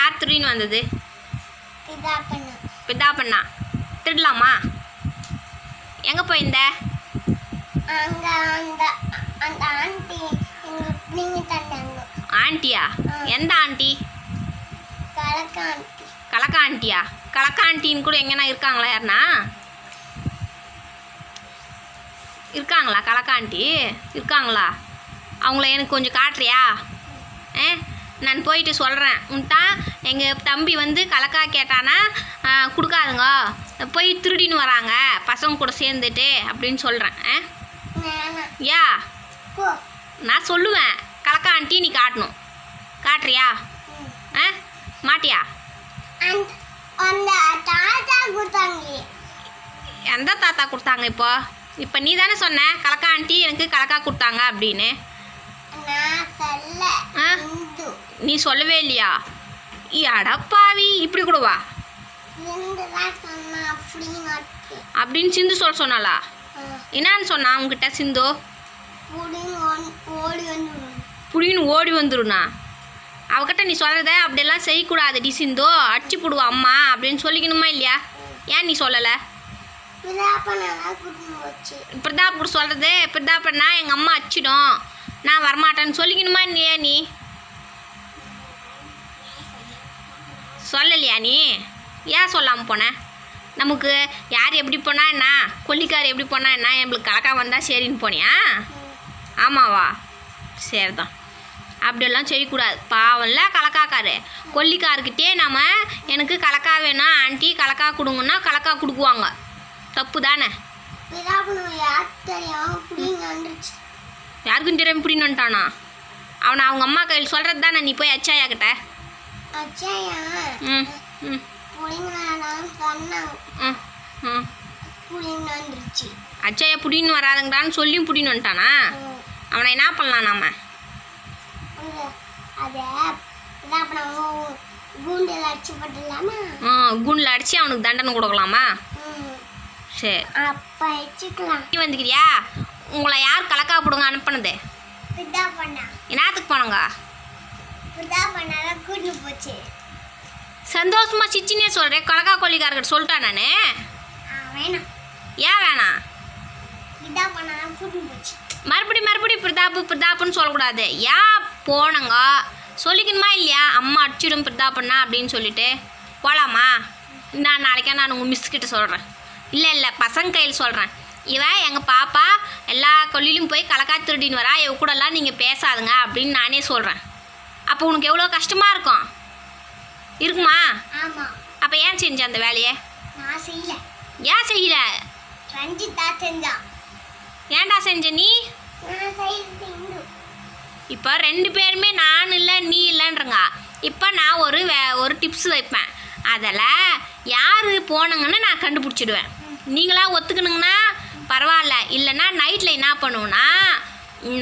யார் திருடின்னு வந்தது? பிதா பண்ணா திருடலாமா? எங்கே போயிருந்த? ஆண்டியா? எந்த ஆண்டி? கலக்க ஆண்டி. கலக்கா ஆண்டியா? கலக்கா ஆண்டின்னு கூட எங்கன்னா இருக்காங்களா யாருனா இருக்காங்களா? கலக்கா ஆண்டி? இருக்காங்களா? அவங்கள எனக்கு கொஞ்சம் காட்டுறியா? ஏ நான் போயிட்டு சொல்கிறேன் உன்ட்டா எங்கள் தம்பி வந்து கலக்கா கேட்டானா கொடுக்காதுங்க. போய் திருடின்னு வராங்க. பசங்க கூட சேர்ந்துட்டு அப்படின்னு சொல்கிறேன் ஆ? யா? நான் சொல்லுவேன். கலக்கா ஆண்டி நீ காட்டணும். காட்டுறியா. ஆ? மாட்டியா? எந்த தாத்தா கொடுத்தாங்க இப்போ? இப்போ நீ தானே சொன்ன கலக்கா ஆண்டி எனக்கு கலக்கா கொடுத்தாங்க அப்படின்னு நான் சொல்ல ஆ? இந்து நீ சொல்லவே இல்லையா? அடப்பாவி இப்படி கூட வா. அப்படின்னு சிந்து சொல்ல சொன்னாளா? என்னன்னு சொன்னா உங்ககிட்ட சிந்து? புடின்னு ஓடி வந்துருண்ணா அவகிட்ட நீ சொல்கிறத அப்படியெல்லாம் செய்யக்கூடாது டி சிந்து. அடிச்சு போடுவா அம்மா அப்படின்னு சொல்லிக்கணுமா இல்லையா? ஏன் நீ சொல்லலை? அப்படி சொல்கிறது இப்படிதான் பண்ணா எங்கள் அம்மா அடிச்சிடும் நான் வரமாட்டேன்னு சொல்லிக்கணுமா இல்லையா நீ? சொல்லலையா நீ? ஏன் சொல்லாமல் போனேன் நமக்கு யார் எப்படி போனா என்ன? கொல்லிக்கார் எப்படி போனா என்ன? நம்மளுக்கு கலக்கா வந்தால் சரின்னு போனியா? ஆமாவா? சரி தான் அப்படியெல்லாம் செய்யக்கூடாது. பாவம்ல கலக்காக்காரு. கொல்லிக்காருக்கிட்டே நம்ம எனக்கு கலக்கா வேணும் ஆண்டி கலக்கா கொடுங்கன்னா கலக்கா கொடுக்குவாங்க. தப்பு தானே யாருக்கும் தெரியாம இப்படின்னு வந்துட்டானா? அவனை அவங்க அம்மா கையில் சொல்கிறது தானே நீ போய் அச்சாயா கிட்ட? அச்சையா புடின்னு வராதுங்கடான்னு சொல்லியும் புடின்னு வந்துட்டானா. அவனை என்ன பண்ணலாம் நாம? கூண்டில் அடிச்சு அவனுக்கு தண்டனை கொடுக்கலாமா? சரி. அப்போ வந்துக்கிறியா? உங்களை யார் கலக்கா போடுங்க அனுப்புனது? என்னத்துக்கு போனங்க? சந்தோஷமா சிச்சினே சொல்கிறேன் கலக்கா கொல்லிக்காரர்கிட்ட சொல்லிட்டேன் நான்? வேணாம். ஏன் வேணாம் மறுபடி மறுபடி பிரதாப்பு பிரதாப்புன்னு சொல்லக்கூடாது. ஏன் போனங்க? சொல்லிக்கணுமா இல்லையா? அம்மா அடிச்சிடும் பிரதாப்பண்ணா அப்படின்னு சொல்லிட்டு. போகலாமா நான் நாளைக்கே நான் உங்கள் மிஸ் கிட்ட சொல்கிறேன் இல்லை இல்லை பசங்க கையில் சொல்கிறேன் இவன் எங்கள் பாப்பா எல்லா கொல்லிலும் போய் கலக்கா திருடின்னு வரா. இவ கூடலாம் நீங்கள் பேசாதுங்க அப்படின்னு நானே சொல்கிறேன் அப்போ உனக்கு எவ்வளோ கஷ்டமாக இருக்கும்? இருக்குமா? ஆமாம் அப்போ ஏன் செஞ்ச அந்த வேலையை? நான் செய்யல. ஏன் செய்யல? ரஞ்சித் தான் செஞ்சான் ஏன்டா செஞ்ச நீ? இப்போ ரெண்டு பேருமே நான் இல்லை நீ இல்லைன்றங்க. இப்போ நான் ஒரு வே ஒரு டிப்ஸ் வைப்பேன். அதில் யார் போனாங்கன்னு நான் கண்டுபிடிச்சிடுவேன். நீங்களா ஒத்துக்கணுங்கன்னா பரவாயில்ல. இல்லைன்னா நைட்டில் என்ன பண்ணுவோன்னா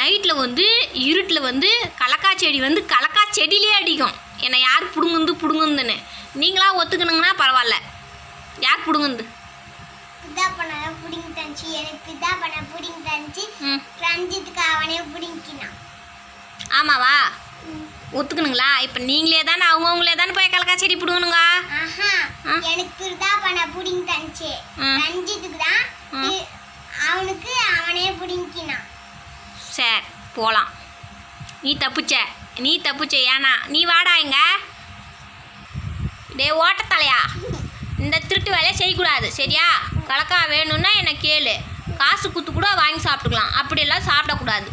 நைட்டில் வந்து இருட்டில் வந்து கலக்கா செடி வந்து கலக்கா செடியிலே அடிக்கும். என்னை யார் பிடுங்குந்து பிடுங்குந்துன்னு. நீங்களா ஒத்துக்கணுங்கன்னா பரவாயில்ல. யார் பிடுங்குந்து? பிதா பண்ணாதான் பிடிங்கி தந்துச்சு எனக்கு பிதா பண்ண பிடிங்கி தந்துச்சு. ரஞ்சித்துக்கு அவனே பிடிங்கினான். ஆமாவா? ஒத்துக்கணுங்களா? இப்போ நீங்களே தானே அவங்கவுங்களே தானே போய் கலக்கா செடி பிடுங்கணுங்க? எனக்கு பிதா பண்ண பிடிங்கி தந்துச்சு. ரஞ்சித்துக்கு தான் அவனுக்கு அவனே பிடிங்கினான். சரி போகலாம் நீ தப்புச்ச. நீ தப்பு ஏன்னா நீ வாடா இங்க. டே ஓட்டத்தலையா? இந்த திருட்டு வேலையை செய்யக்கூடாது சரியா? கலக்கா வேணும்னா என்னை கேளு. காசு குத்து கூட வாங்கி சாப்பிட்டுக்கலாம். அப்படியெல்லாம் சாப்பிடக்கூடாது.